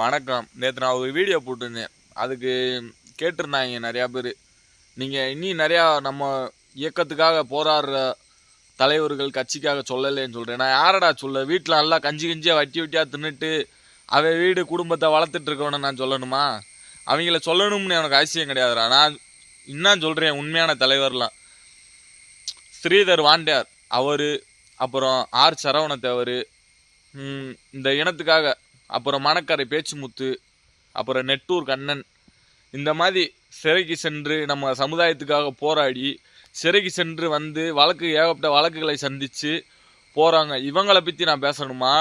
வணக்கம். நேற்று நான் ஒரு வீடியோ போட்டிருந்தேன். அதுக்கு கேட்டிருந்தாங்க நிறையா பேர். நீங்கள் இன்னும் நிறையா நம்ம இயக்கத்துக்காக போராடுற தலைவர்கள் கட்சிக்காக சொல்லலைன்னு சொல்கிறேன் நான் யாரடா சொல்ல? வீட்டில் நல்லா கஞ்சி கஞ்சியாக வட்டி வட்டியாக தின்னுட்டு அவன் வீடு குடும்பத்தை வளர்த்துட்ருக்கவன நான் சொல்லணுமா? அவங்கள சொல்லணும்னு எனக்கு அவசியம் கிடையாதுடா. நான் இன்னும் சொல்கிறேன் உண்மையான தலைவர்லாம். ஸ்ரீதர் வாண்டியார் அவர் அப்புறம் ஆர் சரவணத்தேவர் இந்த இனத்துக்காக அப்புறம் மணக்கரை பேச்சுமுத்து அப்புறம் நெட்டூர் கண்ணன். இந்த மாதிரி சிறைக்கு சென்று நம்ம சமுதாயத்துக்காக போராடி சிறைக்கு சென்று வந்து வழக்கு ஏகப்பட்ட வழக்குகளை சந்தித்து போகிறாங்க இவங்களை பற்றி நான் பேசணுமா?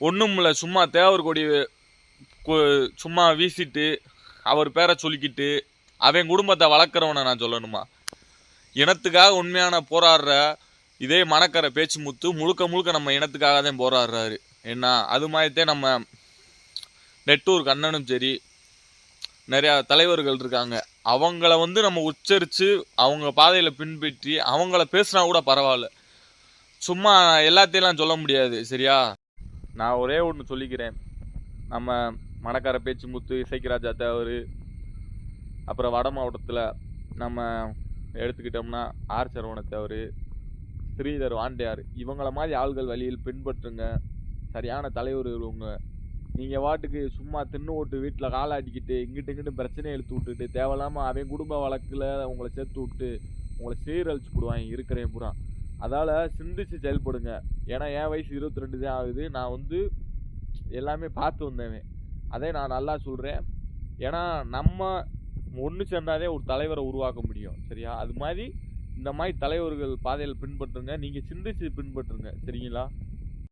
ஒன்றும் இல்லை. சும்மா தேவர் கொடி சும்மா வீசிட்டு அவர் பேரை சொல்லிக்கிட்டு அவன் குடும்பத்தை வளர்க்குறவனை நான் சொல்லணுமா? இனத்துக்காக உண்மையான போராடுற இதே மணக்கரை பேச்சு முத்து முழுக்க முழுக்க நம்ம இனத்துக்காக தான் போராடுறாரு. என்ன அது மாதிரித்தே நம்ம நெட்டூர் கண்ணனும் சரி நிறையா தலைவர்கள் இருக்காங்க. அவங்கள வந்து நம்ம உச்சரித்து அவங்க பாதையில் பின்பற்றி அவங்கள பேசுனா கூட பரவாயில்ல. சும்மா எல்லாத்தையெல்லாம் சொல்ல முடியாது சரியா? நான் ஒரே ஒன்று சொல்லிக்கிறேன். நம்ம மணக்கார பேச்சு முத்து இசைக்கிராஜா தேவர் அப்புறம் வட மாவட்டத்தில் நம்ம எடுத்துக்கிட்டோம்னா ஆர் சரவண தேவர் ஸ்ரீதர் வாண்டியார் இவங்கள மாதிரி ஆள்கள் வழியில் பின்பற்றுங்க. சரியான தலைவர்கள் இவங்க. நீங்கள் வாட்டுக்கு சும்மா தின்னு ஓட்டு வீட்டில் காலாட்டிக்கிட்டு இங்கிட்டு இங்கிட்டு பிரச்சனையை எழுத்து விட்டுட்டு தேவையில்லாமல் அவன் குடும்ப வழக்கில் உங்களை சேர்த்து விட்டு உங்களை சீரழிச்சு போடுவாங்க இருக்கிறேன் பூரா. அதால் சிந்திச்சு செயல்படுங்க. ஏன்னா என் வயசு இருபத்தி ரெண்டு தான் ஆகுது. நான் வந்து எல்லாமே பார்த்து வந்தவன். அதே நான் நல்லா சொல்கிறேன் ஏன்னா நம்ம ஒன்று சேர்ந்தாதே ஒரு தலைவரை உருவாக்க முடியும். சரியா? அது மாதிரி இந்த மாதிரி தலைவர்கள் பாதையில் பின்பற்றுங்க. நீங்கள் சிந்திச்சு பின்பற்றுங்க. சரிங்களா?